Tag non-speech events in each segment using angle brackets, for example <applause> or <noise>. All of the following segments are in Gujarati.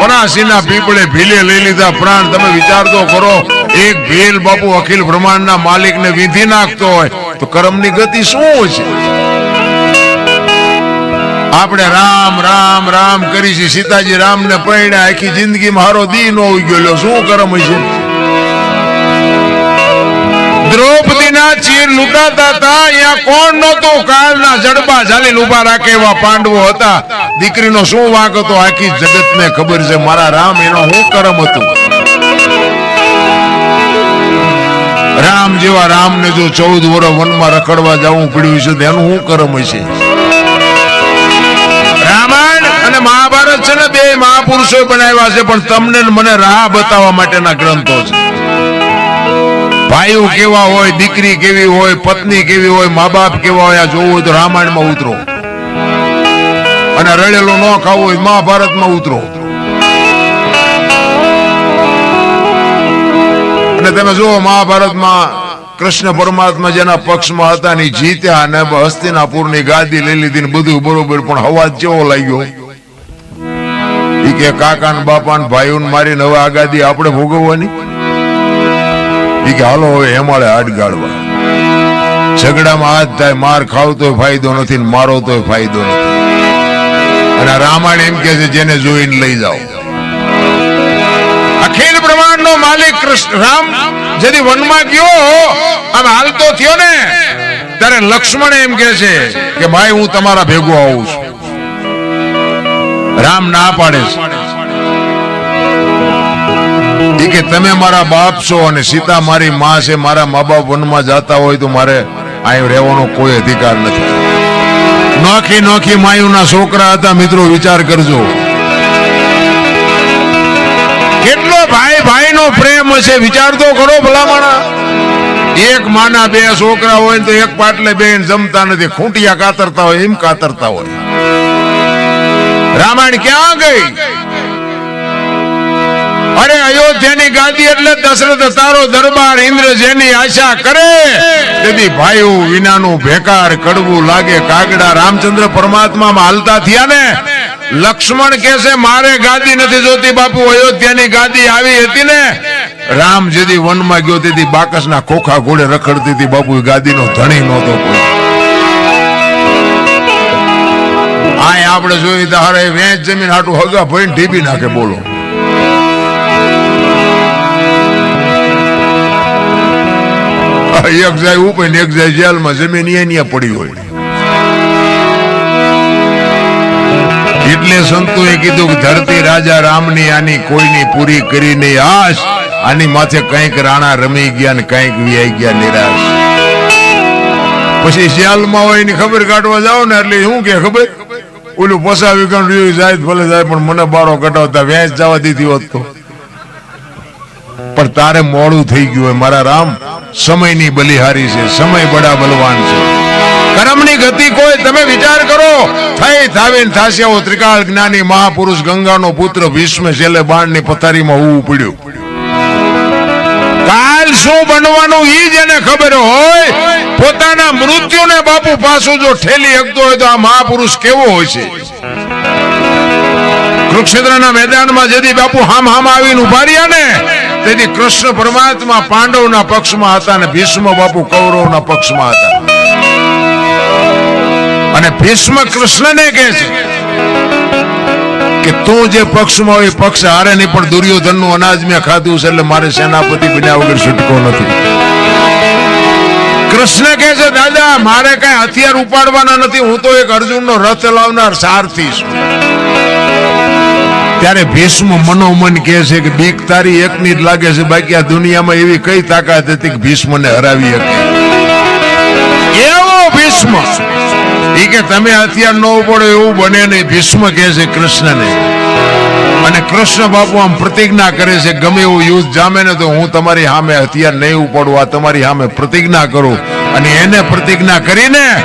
પરાસીના પીપળે ભીલે લઈ લીધા પ્રાણ. તમે વિચાર કરો એક ભીલ બાપુ અખિલ બ્રહ્માંડના માલિકને વિધિ નાખતો હોય, તો કર્મની ગતિ શું છે? આપણે રામ રામ રામ કરી છે. સીતાજી રામને પરણ્યા, આખી જિંદગી હારો દી નો ઉગ્યો. શું કર્મ છે? દ્રૌપદીના ચીર લૂંટાતા હતા, અહીંયા કોણ નહોતું? કાળના જડબા ઝાલીને ઊભા રાખે એવા પાંડવો હતા. દીકરીનો શું વાંક હતો? આખી જગતને ખબર છે. મારા રામ, એનો શું કરમ હતું? રામ જેવા રામને જો ચૌદ વર્ષ વનમાં રખડવા જવું પડ્યું છે તેનું શું કરમ હશે? રામાયણ અને મહાભારત છે ને, બે મહાપુરુષો બનાવ્યા છે, પણ તમને મને રાહ બતાવવા માટેના ગ્રંથો છે. ભાઈઓ કેવા હોય, દીકરી કેવી હોય, પત્ની કેવી હોય મા બાપ કેવા હોય જોવું હોય તો રામાયણમાં ઉતરો. અને રડેલો ન ખાવું હોય, મહાભારતમાં ઉતરો. અને તમે જુઓ, મહાભારતમાં કૃષ્ણ પરમાત્મા જેના પક્ષમાં હતા ની જીત્યા અને હસ્તિનાપુરની ગાદી લઈ લીધી ને બધું બરોબર, પણ હવાજ કેવો લાગ્યો? કે કાકા ને બાપા ને ભાઈઓ ને મારીને હવે ગાદી આપણે ભોગવવાની? ઈ કે, હાલો, હવે હેમાળે હાડ ગાળવા. ઝઘડામાં હાથ થાય, માર ખાવ ફાયદો નથી મારો તોય ફાયદો નથી. અને રામાયણ એમ કે છે, જેને જોઈને લઈ જાઓ. અખિલ બ્રહ્માંડ નો માલિક કૃષ્ણ, રામ જેથી વનમાં ગયો, આમ હાલતો થયો ને, ત્યારે લક્ષ્મણ એમ કે છે કે, ભાઈ, હું તમારા ભેગો આવું છું. રામ ના પાડે છે. કે તમે મારા બાપ છો અને સીતા મારી માં છે, મારા મા બાપ વનમાં જતા હોય તો મારે અહીં રહેવાનો કોઈ અધિકાર નથી. નોખી નોખી માયુના છોકરા હતા, મિત્રો, વિચાર કરજો. કેટલો ભાઈ ભાઈ નો પ્રેમ હશે, વિચાર તો કરો ભલામણા. એક માના બે છોકરા હોય તો એક પાટલે બેન જમતા નથી, ખૂંટિયા કાતરતા હોય, એમ કાતરતા હોય. રામાયણ ક્યાં ગઈ? અરે અયોધ્યાની ગાદી એટલે દશરથ તારો દરબાર ઇન્દ્ર જેની આશા કરે. તેથી ભાઈઓ, વિનાનું ભેકાર કડવું લાગે કાગડા રામચંદ્ર પરમાત્મા હાલતા થયા ને. લક્ષ્મણ કે છે મારે ગાદી નથી જોતી બાપુ, અયોધ્યાની ગાદી આવી હતી ને. રામ જેથી વનમાં ગયો, તેથી બાકસના ખોખા ઘોડે રખડતી હતી બાપુ ગાદીનો ધણી નહોતો કોઈ. આ આપણે જોઈ તારે વેચ જમીન હાટું હગા ભાઈ ઢીબી નાખે, બોલો. એક જાય ઉપર ને એક જાય જેલમાં જમીન એની પડી હોય. એટલે સંતોએ કીધું કે ધરતી રાજા રામની આની કોઈની પૂરી કરી નહીં. આશ. આની માથે કંઈક રાણા રમી ગયા ને કંઈક વ્યાઈ ગયા નિરાશ. પછી શિયાલમાં હોય એની ખબર કાઢવા જાઓ ને એટલે શું કે ખબર? ઓલું પસાવી ગણ રહ્યું જાય ભલે જાય, પણ મને બારો કટાવતા વ્યાજ જવા દીધી હોત તો. પણ તારે મોડું થઈ ગયું મારા રામ, સમયની બલિહારી છે. સમય બડા બલવાન છે. કર્મની ગતિ કોઈ, તમે વિચાર કરો. થઈ થાવીને થાસ્યાઓ ત્રિકાળ જ્ઞાની મહાપુરુષ. ગંગાનો પુત્ર ભીષ્મ છેલ્લે બાણની પથારીમાં હોવું પડ્યું. કાલ શું બનવાનું ઈ એને ખબર હોય. પોતાના મૃત્યુને બાપુ પાછું જો ઠેલી હકતો હોય તો આ મહાપુરુષ કેવો હોય છે? કુરુક્ષેત્રના મેદાનમાં જેથી બાપુ હામ હામ આવીને ઊભા રહ્યા ને તેથી કૃષ્ણ પરમાત્મા પાંડવના પક્ષમાં હતા અને ભીષ્મ બાપુ કૌરવના પક્ષમાં હતા. અને ભીષ્મ કૃષ્ણને કહે છે કે તું જે પક્ષમાં હોય પક્ષ હારે નહીં, પણ દુર્યોધનનું અનાજ મેં ખાધું છે એટલે મારે સેનાપતિ બન્યા વગર છૂટકો નથી. કૃષ્ણ કહે છે, દાદા, મારે કઈ હથિયાર ઉપાડવાના નથી, હું તો એક અર્જુનનો રથ લાવનાર સારથી છું. ત્યારે ભીષ્મ મનોમન કહે છે કે બીક તારી એકની જ લાગે છે, બાકી આ દુનિયામાં એવી કઈ તાકાત હતી કે ભીષ્મને હરાવી શકે? એવો ભીષ્મ? એ કે તમે અત્યાર ન પડો એવું બને નહીં. ભીષ્મ કહે છે કૃષ્ણને. અને કૃષ્ણ બાપુ આમ પ્રતિજ્ઞા કરે છે, ગમે એવું યુદ્ધ જામે ને તો હું તમારી સામે હથિયાર નહીં ઉપાડું, આ તમારી સામે પ્રતિજ્ઞા કરું. અને એને પ્રતિજ્ઞા કરીને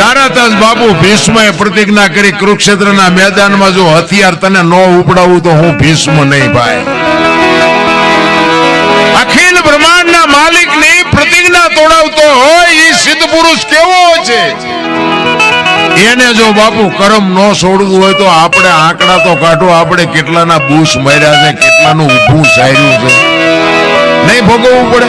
તરત બાપુ ભીષ્મએ પ્રતિજ્ઞા કરી કુરુક્ષેત્રના મેદાનમાં જો હથિયાર તને ન ઉપડાવું તો હું ભીષ્મ નહીં ભાઈ. અખિલ બ્રહ્માંડના માલિકની પ્રતિજ્ઞા તોડાવતો હોય એ સિદ્ધ પુરુષ કેવો છે? એને જો બાપુ કરમ ન છોડવું હોય તો આપણે આંકડા તો કાઢો, આપણે કેટલાના બુશ મર્યા છે, કેટલાનું ઊભું સાર્યું છે. નહીં ભોગવવું પડે?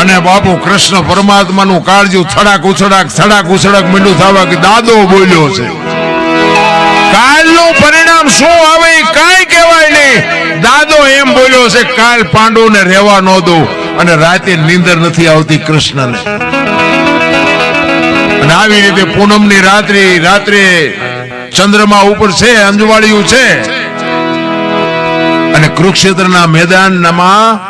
અને બાપુ કૃષ્ણ પરમાત્માનું કાળજું થડાક ઉછડાક થડાક ઉછડાક મીંડું થવા કે દાદો બોલ્યો છે. કાલનું પરિણામ શું આવે કાંઈ કહેવાય નહીં. દાદો એમ બોલ્યો છે, કાલ પાંડવને રહેવા ન દો અને રાતે નીંદર નથી આવતી કૃષ્ણને. અને આવી રીતે પૂનમની રાત્રિ, રાત્રે ચંદ્રમા ઉપર છે, અંજવાળિયું છે. અને કુરુક્ષેત્રના મેદાનમાં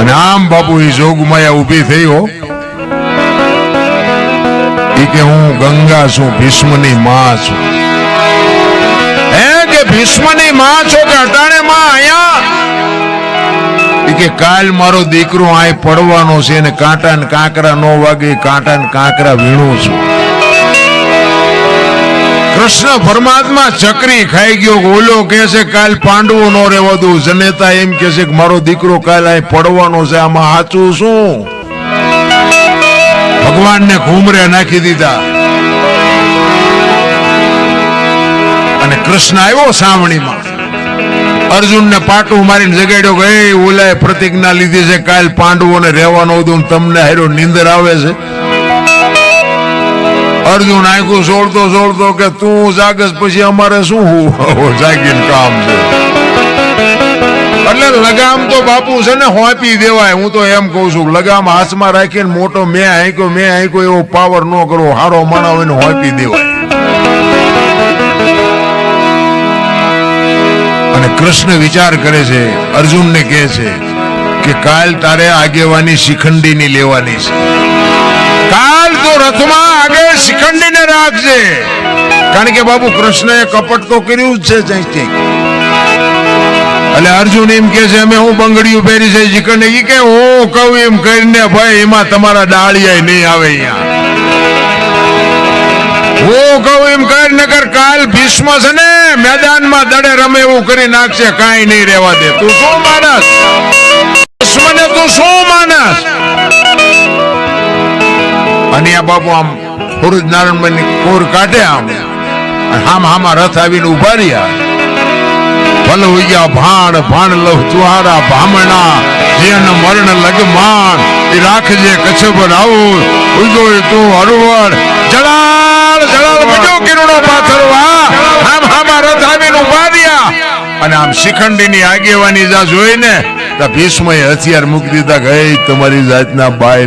અને આમ બાપુ, એ જોગમાયા ઊભી થઈ હો. એ કે હું ગંગા છું, ભીષ્મની માં છું. હે કે ભીષ્મની માં છો કે અટાણે માં અહીંયા કે કાલ મારો દીકરો આય પડવાનો છે અને કાંટા ને કાંકરા નો વાગે કાંટા ને કાંકરા વીણું છું. કૃષ્ણ પરમાત્મા ચક્રી ખાઈ ગયો, ઓલો કે છે, કાલ પાંડવો નો રહેવા દઉં જનેતા એમ કે છે કે, મારો દીકરો કાલ અહીં પડવાનો છે, આમાં સાચું શું? ભગવાનને ઘૂમરે નાખી દીધા. અને કૃષ્ણ આવ્યો સાવણીમાં. અર્જુનને પાટું મારીને જગાડ્યો કે ઓલાએ પ્રતિજ્ઞા લીધી છે, કાલ પાંડવોને રહેવાનો દઉં તમને હેરો નીંદર આવે છે. અર્જુન આંખું સોળતો સોળતો કે તું જાગસ પછી અમારે શું હું <laughs> જાગીને કામ છે. એટલે લગામ તો બાપુ છે ને હોપી દેવાય, હું તો એમ કઉ છું, લગામ હાથમાં રાખીને મોટો મેં આંક્યો મેં આંક્યો એવો પાવર ન કરો હારો માણાવ એને હોપી દેવાય. અને કૃષ્ણ વિચાર કરે છે, અર્જુનને કહે છે કે કાલ તારે આગેવાની શિખંડીની લેવાની છે. કાલ તો રથમાં આગળ શિખંડીને રાખજે. કારણ કે બાબુ કૃષ્ણએ કપટ તો કર્યું જ છે ત્યાંથી એટલે અર્જુન એમ કે છે, અમે હું બંગડીયું પહેરી છે? શિખંડી ઈ કે હું કહું એમ કરીને ભાઈ, એમાં તમારા ડાળિયા નહીં આવે અહીંયા. હું કહું એમ નકર કાલ ભીષ્મ છે ને, મેદાનમાં દડે રમે એવું કરી નાખશે, કાંઈ નહીં રહેવા દે. તું શું માનસ? ભીષ્મને તું શું માનસ? અને આ બાપુ આમ પુરુષ નારાયણ કોર કાઢે આમ. હામ હામા રથ આવીને ઊભા રહ્યા. ભલ હોઈયા ભાણ ભાણ લવ ચુહારા ભામણા જેન મરણ લગમાન એ રાખજે કચ્છ આવું. ઉજો તું હરવર જલાલ જલાલ બજો કિરણો પાથરવા. હામ હામા રથ આવીને ઊભા રહ્યા. અને આમ શિખંડીની આગેવાની જા જોઈને તો ભીષ્મએ હથિયાર મૂકી દીધા ગઈ તમારી જાતના બાય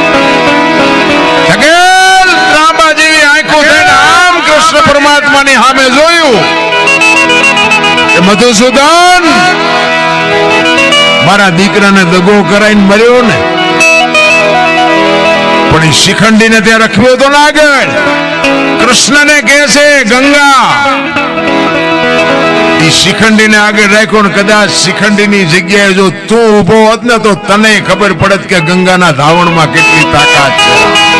પરમાત્માની સામે જોયું કે મધુસૂદન, મારા દીકરાને દગો કરાઈને મર્યો ને, પણ એ શિખંડીને ત્યાં રખવ્યો તો ના આગળ કૃષ્ણને કહે છે, ગંગા એ શિખંડીને આગળ રાખ્યો ને કદાચ શિખંડીની જગ્યાએ જો તું ઊભો હોત ને તો તને ખબર પડત કે ગંગાના ધાવણમાં કેટલી તાકાત છે.